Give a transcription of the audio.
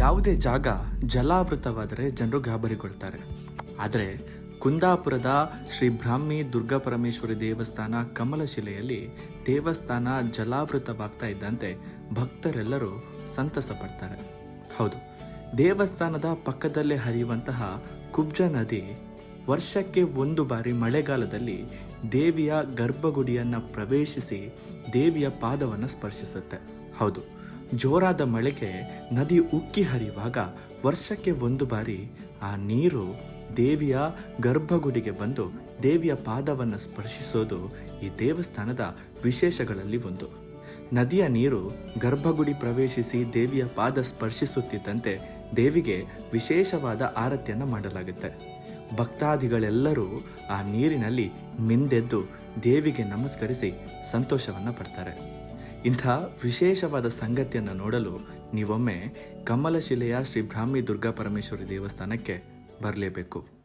ಯಾವುದೇ ಜಾಗ ಜಲಾವೃತವಾದರೆ ಜನರು ಗಾಬರಿಗೊಳ್ತಾರೆ ಆದರೆ ಕುಂದಾಪುರದ ಶ್ರೀ ಬ್ರಾಹ್ಮಿ ದುರ್ಗಾ ಪರಮೇಶ್ವರಿ ದೇವಸ್ಥಾನ ಕಮಲಶಿಲೆಯಲ್ಲಿ ದೇವಸ್ಥಾನ ಜಲಾವೃತವಾಗ್ತಾ ಇದ್ದಂತೆ ಭಕ್ತರೆಲ್ಲರೂ ಸಂತಸ ಪಡ್ತಾರೆ ಹೌದು, ದೇವಸ್ಥಾನದ ಪಕ್ಕದಲ್ಲೇ ಹರಿಯುವಂತಹ ಕುಬ್ಜ ನದಿ ವರ್ಷಕ್ಕೆ ಒಂದು ಬಾರಿ ಮಳೆಗಾಲದಲ್ಲಿ ದೇವಿಯ ಗರ್ಭಗುಡಿಯನ್ನು ಪ್ರವೇಶಿಸಿ ದೇವಿಯ ಪಾದವನ್ನು ಸ್ಪರ್ಶಿಸುತ್ತೆ. ಹೌದು ಜೋರಾದ ಮಳೆಗೆ ನದಿ ಉಕ್ಕಿ ಹರಿಯುವಾಗ ವರ್ಷಕ್ಕೆ ಒಂದು ಬಾರಿ ಆ ನೀರು ದೇವಿಯ ಗರ್ಭಗುಡಿಗೆ ಬಂದು ದೇವಿಯ ಪಾದವನ್ನು ಸ್ಪರ್ಶಿಸೋದು ಈ ದೇವಸ್ಥಾನದ ವಿಶೇಷಗಳಲ್ಲಿ ಒಂದು. ನದಿಯ ನೀರು ಗರ್ಭಗುಡಿ ಪ್ರವೇಶಿಸಿ ದೇವಿಯ ಪಾದ ಸ್ಪರ್ಶಿಸುತ್ತಿದ್ದಂತೆ ದೇವಿಗೆ ವಿಶೇಷವಾದ ಆರತಿಯನ್ನು ಮಾಡಲಾಗುತ್ತೆ. ಭಕ್ತಾದಿಗಳೆಲ್ಲರೂ ಆ ನೀರಿನಲ್ಲಿ ಮಿಂದೆದ್ದು ದೇವಿಗೆ ನಮಸ್ಕರಿಸಿ ಸಂತೋಷವನ್ನು ಪಡ್ತಾರೆ. ಇಂಥ ವಿಶೇಷವಾದ ಸಂಗತಿಯನ್ನು ನೋಡಲು ನೀವೊಮ್ಮೆ ಕಮಲಶಿಲೆಯ ಶ್ರೀ ಬ್ರಾಹ್ಮಿ ದುರ್ಗಾ ಪರಮೇಶ್ವರಿ ದೇವಸ್ಥಾನಕ್ಕೆ ಬರಲೇಬೇಕು.